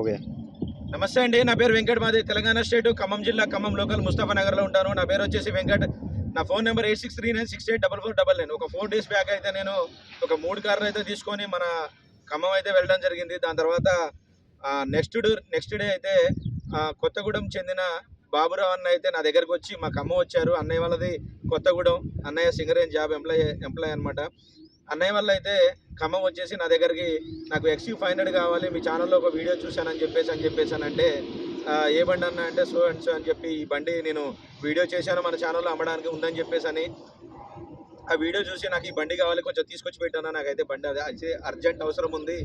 Okay. నమస్తే అండి నా పేరు వెంకట్ మాది తెలంగాణ స్టేట్ ఖమ్మం జిల్లా ఖమ్మం లోకల్ ముస్తాఫా నగర్లో ఉంటాను. నా పేరు వచ్చేసి వెంకట్. నా phone number eight six three nine six eight double four double nine. ఒక ఫోర్ డేస్ బ్యాక్ అయితే నేను ఒక మూడు కార్లు అయితే తీసుకొని మన ఖమ్మం అయితే వెళ్ళడం జరిగింది. దాని తర్వాత నెక్స్ట్ డే నెక్స్ట్ డే అయితే కొత్తగూడెం చెందిన బాబురావు అన్న అయితే నా దగ్గరకు వచ్చి మా ఖమ్మం వచ్చారు. అన్నయ్య వాళ్ళది కొత్తగూడెం. అన్నయ్య సింగరేన్ జాబ్ ఎంప్లాయ్ ఎంప్లాయ్ అనమాట అన్నయ్య వల్ల అయితే ఖమ్మం వచ్చేసి నా దగ్గరికి నాకు ఎక్స్యూ ఫైవ్ హండ్రెడ్ కావాలి మీ ఛానల్లో ఒక వీడియో చూశానని చెప్పేసి అని చెప్పేసి అని చెప్పేసానంటే ఏ బండి అన్న అంటే సో అండ్ సో అని చెప్పి ఈ బండి నేను వీడియో చేశాను మన ఛానల్లో అమ్మడానికి ఉందని చెప్పేసి అని. ఆ వీడియో చూసి నాకు ఈ బండి కావాలి కొంచెం తీసుకొచ్చి పెట్టాను నాకైతే బండి అది అయితే అర్జెంట్ అవసరం ఉంది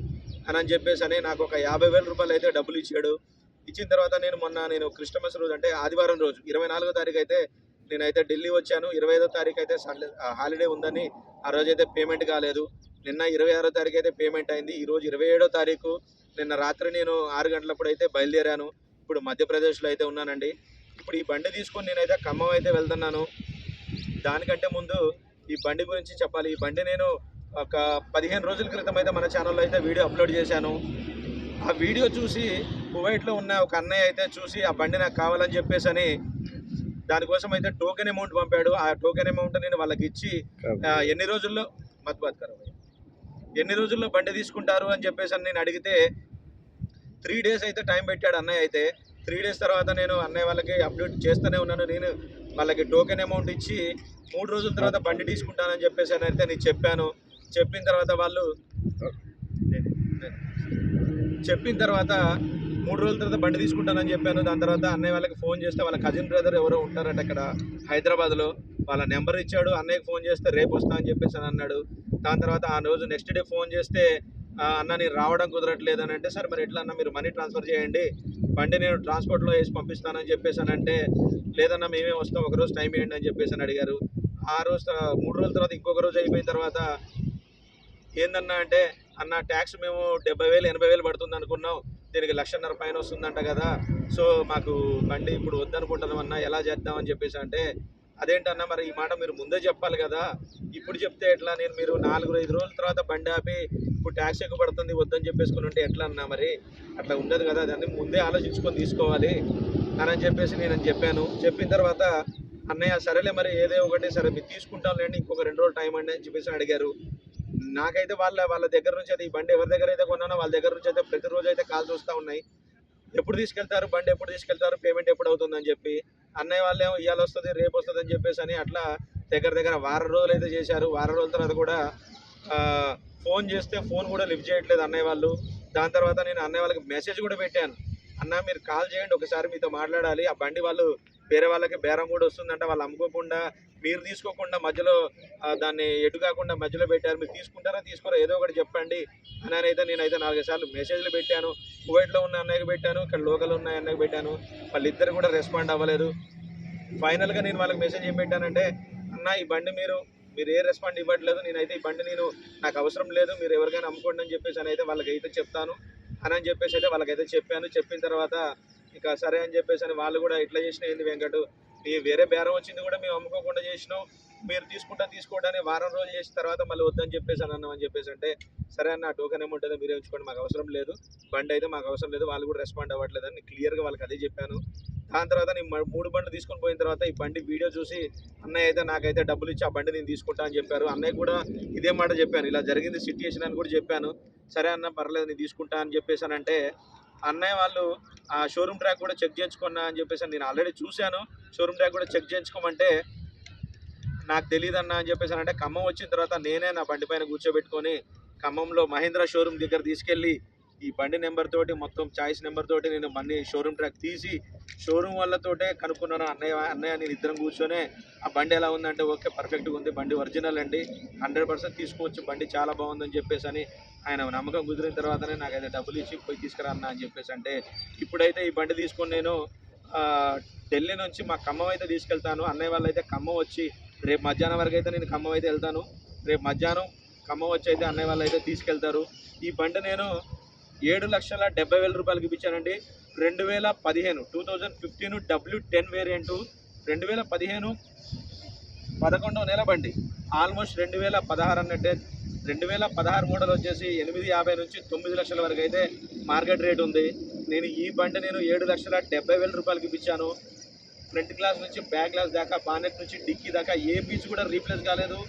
అని అని చెప్పేసి అని నాకు ఒక యాభై వేల రూపాయలు అయితే డబ్బులు ఇచ్చాడు. ఇచ్చిన తర్వాత నేను మొన్న నేను క్రిస్టమస్ రోజు అంటే ఆదివారం రోజు ఇరవై నాలుగో తారీఖు అయితే నేనైతే ఢిల్లీ వచ్చాను. ఇరవై ఐదో తారీఖు అయితే హాలిడే ఉందని ఆ రోజు అయితే పేమెంట్ కాలేదు. నిన్న ఇరవై ఆరో తారీఖు అయితే పేమెంట్ అయింది. ఈరోజు ఇరవై ఏడో తారీఖు. నిన్న రాత్రి నేను ఆరు గంటలప్పుడు అయితే బయలుదేరాను. ఇప్పుడు మధ్యప్రదేశ్లో అయితే ఉన్నానండి. ఇప్పుడు ఈ బండి తీసుకొని నేనైతే ఖమ్మం అయితే వెళ్తున్నాను. దానికంటే ముందు ఈ బండి గురించి చెప్పాలి. ఈ బండి నేను ఒక పదిహేను రోజుల క్రితం అయితే మన ఛానల్లో అయితే వీడియో అప్లోడ్ చేశాను. ఆ వీడియో చూసి కువైట్లో ఉన్న ఒక అన్నయ్య అయితే చూసి ఆ బండి నాకు కావాలని చెప్పేసి అని దానికోసం అయితే టోకెన్ అమౌంట్ పంపాడు. ఆ టోకెన్ అమౌంట్ నేను వాళ్ళకి ఇచ్చి ఎన్ని రోజుల్లో మత్బాత్కరం ఎన్ని రోజుల్లో బండి తీసుకుంటారు అని చెప్పేసి అని నేను అడిగితే త్రీ డేస్ అయితే టైం పెట్టాడు అన్నయ్య అయితే. త్రీ డేస్ తర్వాత నేను అన్నయ్య వాళ్ళకి అప్డేట్ చేస్తూనే ఉన్నాను. నేను వాళ్ళకి టోకెన్ అమౌంట్ ఇచ్చి మూడు రోజుల తర్వాత బండి తీసుకుంటానని చెప్పేసి అని అయితే నేను చెప్పాను. చెప్పిన తర్వాత వాళ్ళు చెప్పిన తర్వాత మూడు రోజుల తర్వాత బండి తీసుకుంటానని చెప్పాను. దాని తర్వాత అన్నయ్య వాళ్ళకి ఫోన్ చేస్తే వాళ్ళ కజిన్ బ్రదర్ ఎవరో ఉంటారట అక్కడ హైదరాబాద్లో. వాళ్ళ నెంబర్ ఇచ్చాడు. అన్నయ్యకి ఫోన్ చేస్తే రేపు వస్తా అని చెప్పేసి అని అన్నాడు. దాని తర్వాత ఆ రోజు నెక్స్ట్ డే ఫోన్ చేస్తే అన్న నేను రావడం కుదరట్లేదు అని అంటే సరే మరి ఎట్లా అన్న? మీరు మనీ ట్రాన్స్ఫర్ చేయండి. బండి నేను ట్రాన్స్పోర్ట్లో వేసి పంపిస్తానని చెప్పేసి అని అంటే లేదన్నా మేమే వస్తాం. ఒక రోజు టైం ఇవ్వండి అని చెప్పేసి అని అడిగారు. ఆ రోజు మూడు రోజుల తర్వాత ఇంకొక రోజు అయిపోయిన తర్వాత ఏందన్నా అంటే అన్న ట్యాక్స్ మేము డెబ్బై వేలు ఎనభై వేలు పడుతుంది అనుకున్నాం. దీనికి లక్షన్నర పైన వస్తుందంట కదా. సో మాకు బండి ఇప్పుడు వద్దనుకుంటున్నామన్నా ఎలా చేద్దామని చెప్పేసి అంటే అదేంటన్నా మరి ఈ మాట మీరు ముందే చెప్పాలి కదా. ఇప్పుడు చెప్తే ఎట్లా? నేను మీరు నాలుగు ఐదు రోజుల తర్వాత బండి ఆపి ఇప్పుడు ట్యాక్స్ ఎక్కువ పడుతుంది వద్దని చెప్పేసుకుని ఉంటే ఎట్లా అన్నా మరి? అట్లా ఉండదు కదా. దాన్ని ముందే ఆలోచించుకొని తీసుకోవాలి. అని అని చెప్పేసి నేను అని చెప్పాను. చెప్పిన తర్వాత అన్నయ్య సరేలే మరి ఏదో ఒకటి సరే మీరు తీసుకుంటాం లేండి ఇంకొక రెండు రోజులు టైం అండి అని చెప్పేసి అడిగారు. నాకైతే వాళ్ళ వాళ్ళ దగ్గర నుంచి అయితే ఈ బండి ఎవరి దగ్గర అయితే కొన్నానో వాళ్ళ దగ్గర నుంచి అయితే ప్రతిరోజు అయితే కాల్స్ వస్తూ ఉన్నాయి. ఎప్పుడు తీసుకెళ్తారు? బండి ఎప్పుడు తీసుకెళ్తారు? పేమెంట్ ఎప్పుడు అవుతుందని చెప్పి. అన్నయ్య వాళ్ళు ఇవాళ వస్తుంది రేపు వస్తుంది అని చెప్పేసి అని అట్లా దగ్గర దగ్గర వారం రోజులు అయితే చేశారు. వారం రోజుల తర్వాత కూడా ఫోన్ చేస్తే ఫోన్ కూడా లిఫ్ట్ చేయట్లేదు అన్నయ్య వాళ్ళు. దాని తర్వాత నేను అన్నయ్య వాళ్ళకి మెసేజ్ కూడా పెట్టాను. అన్న మీరు కాల్ చేయండి ఒకసారి మీతో మాట్లాడాలి. ఆ బండి వాళ్ళు వేరే వాళ్ళకి బేరం కూడా వస్తుందంట వాళ్ళు అమ్ముకోకుండా మీరు తీసుకోకుండా మధ్యలో దాన్ని ఎటు కాకుండా మధ్యలో పెట్టారు మీరు తీసుకుంటారా తీసుకోరా ఏదో ఒకటి చెప్పండి. అని అయితే నేనైతే నాలుగైదు సార్లు మెసేజ్లు పెట్టాను కువైట్లో ఉన్న అన్నయ్యకి పెట్టాను ఇక్కడ లోకల్ ఉన్న అన్నయ్యకి పెట్టాను వాళ్ళిద్దరు కూడా రెస్పాండ్ అవ్వలేదు. ఫైనల్గా నేను వాళ్ళకి మెసేజ్ ఏం పెట్టానంటే అన్న ఈ బండి మీరు మీరు ఏ రెస్పాండ్ ఇవ్వట్లేదు నేనైతే ఈ బండి నేను నాకు అవసరం లేదు మీరు ఎవరికైనా అమ్ముకోండి అని చెప్పేసి అని అయితే వాళ్ళకి అయితే చెప్తాను. అని అని చెప్పేసి అయితే వాళ్ళకైతే చెప్పాను. చెప్పిన తర్వాత ఇక సరే అని చెప్పేసి అని వాళ్ళు కూడా ఇట్లా చేసిన ఏంది వెంకటు నీ వేరే బేరం వచ్చింది కూడా మేము అమ్ముకోకుండా చేసినాం. మీరు తీసుకుంటా తీసుకోవడానికి వారం రోజులు చేసిన తర్వాత మళ్ళీ వద్దని చెప్పేసి అని అన్నాం అని చెప్పేసి అంటే సరే అన్న టోకెన్ ఏమి ఉంటుందో మీరే ఉంచుకోండి మాకు అవసరం లేదు. బండి అయితే మాకు అవసరం లేదు వాళ్ళు కూడా రెస్పాండ్ అవ్వట్లేదు అని క్లియర్గా వాళ్ళకి అదే చెప్పాను. దాని తర్వాత నేను మూడు బండ్లు తీసుకొని పోయిన తర్వాత ఈ బండి వీడియో చూసి అన్నయ్య అయితే నాకైతే డబ్బులు ఇచ్చి ఆ బండి నేను తీసుకుంటా అని చెప్పారు. అన్నయ్య కూడా ఇదే మాట చెప్పాను. ఇలా జరిగింది సిట్యుయేషన్ అని కూడా చెప్పాను. సరే అన్న పర్లేదు నేను తీసుకుంటా అని చెప్పేసి అంటే అన్నయ్య వాళ్ళు ఆ షోరూమ్ ట్రాక్ కూడా చెక్ చేయించుకున్నా అని చెప్పేసి నేను ఆల్రెడీ చూశాను. షోరూమ్ ట్రాక్ కూడా చెక్ చేయించుకోమంటే నాకు తెలియదు అన్న అని చెప్పేసి అంటే ఖమ్మం వచ్చిన తర్వాత నేనే నా బండి పైన కూర్చోబెట్టుకొని ఖమ్మంలో మహేంద్ర షోరూమ్ దగ్గర తీసుకెళ్ళి ఈ బండి నెంబర్ తోటి మొత్తం చాయిస్ నెంబర్ తోటి నేను బండి షోరూమ్ ట్రాక్ తీసి షోరూమ్ వాళ్ళతోటే కనుక్కున్నాను. అన్నయ్య అన్నయ్య నేను ఇద్దరం కూర్చొని ఆ బండి ఎలా ఉందంటే ఓకే పర్ఫెక్ట్గా ఉంది. బండి ఒరిజినల్ అండి. హండ్రెడ్ పర్సెంట్ తీసుకోవచ్చు. బండి చాలా బాగుందని చెప్పేసి అని ఆయన నమ్మకం కుదిరిన తర్వాతనే నాకైతే డబ్బులు ఇచ్చి పోయి తీసుకురా అన్న అని చెప్పేసి అంటే ఇప్పుడైతే ఈ బండి తీసుకొని నేను ఢిల్లీ నుంచి మా ఖమ్మం అయితే తీసుకెళ్తాను. అన్నయ్య వాళ్ళు అయితే ఖమ్మం వచ్చి రేపు మధ్యాహ్నం వరకు అయితే నేను ఖమ్మం అయితే వెళ్తాను. రేపు మధ్యాహ్నం ఖమ్మం వచ్చి అయితే అన్నయ్య వాళ్ళు అయితే తీసుకెళ్తారు. ఈ బండి నేను ఏడు లక్షల డెబ్బై వేల రూపాయలకి ఇప్పించానండి రెండు వేల పదిహేను two thousand fifteen W ten variant. రెండు వేల పదిహేను పదకొండవ నెల బండి. ఆల్మోస్ట్ రెండు వేల పదహారు అన్నట్టే రెండు వేల పదహారు మోడల్ వచ్చేసి ఎనిమిది యాభై నుంచి తొమ్మిది లక్షల వరకు అయితే మార్కెట్ రేట్ ఉంది. నేను ఈ బండి నేను ఏడు లక్షల డెబ్బై వేల రూపాయలకి ఇప్పించాను. ఫ్రంట్ గ్లాస్ నుంచి బ్యాక్ గ్లాస్ దాకా బానెట్ నుంచి డిక్కీ దాకా ఏ పీచ్ కూడా రీప్లేస్ కాలేదు.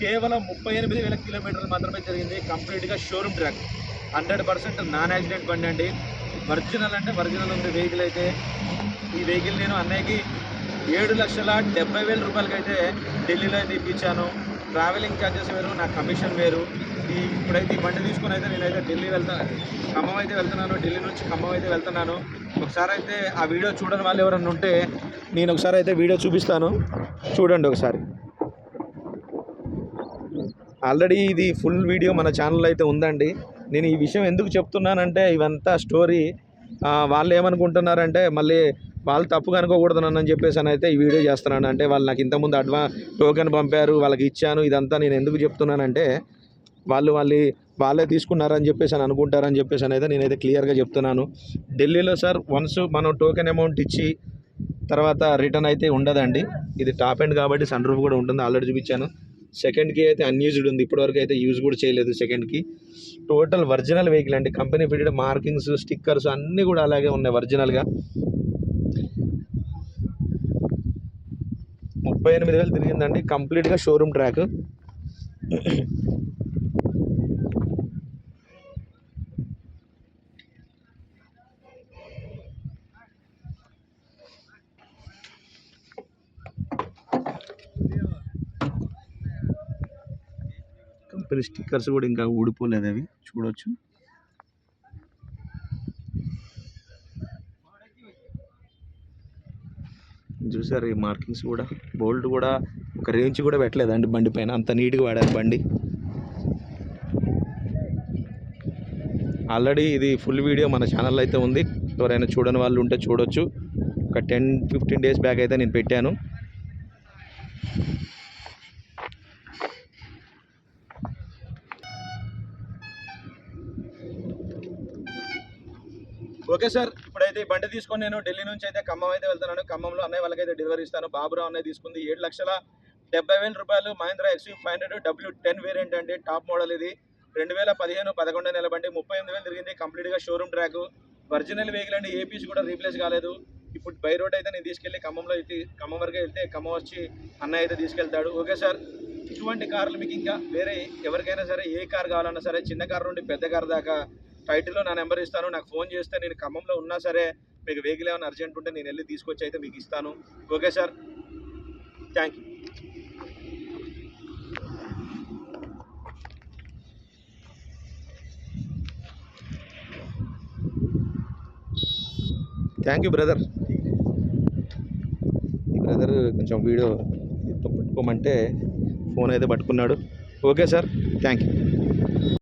కేవలం ముప్పై ఎనిమిది వేల కిలోమీటర్లు మాత్రమే జరిగింది. కంప్లీట్గా showroom track. Hundred percent non accident బండి అండి. ఒరిజినల్ అంటే ఒరిజినల్ ఉంది వెహికల్ అయితే. ఈ వెహికల్ నేను అన్నయ్యకి ఏడు లక్షల డెబ్బై వేల రూపాయలకి అయితే ఢిల్లీలో అయితే ఇప్పించాను ట్రావెలింగ్ ఛార్జెస్ వేరు నా కమిషన్ వేరు. ఈ ఇప్పుడైతే ఈ బండి తీసుకుని అయితే నేనైతే ఢిల్లీ వెళ్తాను ఖమ్మం అయితే వెళ్తున్నాను ఢిల్లీ నుంచి ఖమ్మం అయితే వెళ్తున్నాను. ఒకసారి అయితే ఆ వీడియో చూడని వాళ్ళు ఎవరన్నా ఉంటే నేను ఒకసారి అయితే వీడియో చూపిస్తాను. చూడండి ఒకసారి. ఆల్రెడీ ఇది ఫుల్ వీడియో మన ఛానల్ అయితే ఉందండి. నేను ఈ విషయం ఎందుకు చెప్తున్నానంటే ఇవంతా స్టోరీ వాళ్ళు ఏమనుకుంటున్నారంటే మళ్ళీ వాళ్ళు తప్పుగా అనుకోకూడదు నన్ను అని చెప్పేసి అని అయితే ఈ వీడియో చేస్తున్నాను. అంటే వాళ్ళు నాకు ఇంతకుముందు అడ్వా టోకెన్ పంపారు వాళ్ళకి ఇచ్చాను ఇదంతా నేను ఎందుకు చెప్తున్నానంటే వాళ్ళు వాళ్ళు వాళ్ళే తీసుకున్నారని చెప్పేసి అని అనుకుంటారని చెప్పేసి అని అయితే నేనైతే క్లియర్గా చెప్తున్నాను. ఢిల్లీలో సార్ వన్స్ మనం టోకెన్ అమౌంట్ ఇచ్చి తర్వాత రిటర్న్ అయితే ఉండదండి. ఇది టాప్ ఎండ్ కాబట్టి సన్ రూఫ్ కూడా ఉంటుంది ఆల్రెడీ చూపించాను. సెకండ్కి అయితే అన్యూజ్డ్ ఉంది. ఇప్పటివరకు అయితే యూజ్ కూడా చేయలేదు సెకండ్కి టోటల్ ఒరిజినల్ వెహికల్ అండి కంపెనీ ఫిటెడ్ మార్కింగ్స్ స్టిక్కర్స్ అన్నీ కూడా అలాగే ఉన్నాయి ఒరిజినల్గా ముప్పై ఎనిమిది వేలు తిరిగిందండి. కంప్లీట్గా షోరూమ్ ట్రాక్ కంపెనీ స్టిక్కర్స్ కూడా ఇంకా ఊడిపోలేదు అవి. చూడొచ్చు. చూసారు ఈ మార్కింగ్స్ కూడా. బోల్ట్ కూడా ఒక రేంజ్ కూడా పెట్టలేదండి బండి పైన. అంత నీట్గా వాడారు బండి. ఆల్రెడీ ఇది ఫుల్ వీడియో మన ఛానల్లో అయితే ఉంది. ఎవరైనా చూడని వాళ్ళు ఉంటే చూడొచ్చు. ఒక టెన్ ఫిఫ్టీన్ డేస్ బ్యాక్ అయితే నేను పెట్టాను. ఓకే సార్ ఇప్పుడైతే ఈ బండి తీసుకొని నేను ఢిల్లీ నుంచి అయితే ఖమ్మం అయితే వెళ్తున్నాను. ఖమ్మంలో అన్నయ్య వాళ్ళకైతే డెలివరీ ఇస్తాను. బాబురావు అన్నయ్య తీసుకుంది. ఏడు లక్షల డెబ్బై వేల రూపాయలు Mahindra XU five hundred W ten variant అండి. టాప్ మోడల్ ఇది. రెండు వేల పదిహేను పదకొండు నెల బండి ముప్పై ఎనిమిది వేలు తిరిగింది. కంప్లీట్గా షోరూమ్ ట్రాక్ ఒరిజినల్ వెహికల్ అండి. ఏ పీస్ కూడా రీప్లేస్ కాలేదు. ఇప్పుడు బై రోడ్ అయితే నేను తీసుకెళ్ళి ఖమ్మంలో అయితే ఖమ్మం వరకు వెళ్తే ఖమ్మం వచ్చి అన్నయ్య అయితే తీసుకెళ్తాడు. ఓకే సార్ ఇటువంటి కార్లు మీకు ఇంకా వేరే ఎవరికైనా సరే ఏ కార్ కావాలన్నా సరే చిన్న కార్ నుండి పెద్ద కార్ దాకా టైటిల్లో నా నెంబర్ ఇస్తాను. నాకు ఫోన్ చేస్తే నేను ఖమ్మంలో ఉన్నా సరే మీకు వెహికల్ ఏమైనా అర్జెంట్ ఉంటే నేను వెళ్ళి తీసుకొచ్చి అయితే మీకు ఇస్తాను. Okay sir. Thank you. Thank you brother. ఈ బ్రదర్ కొంచెం వీడియో పెట్టుకోమంటే ఫోన్ అయితే పట్టుకున్నాడు. Okay sir. Thank you.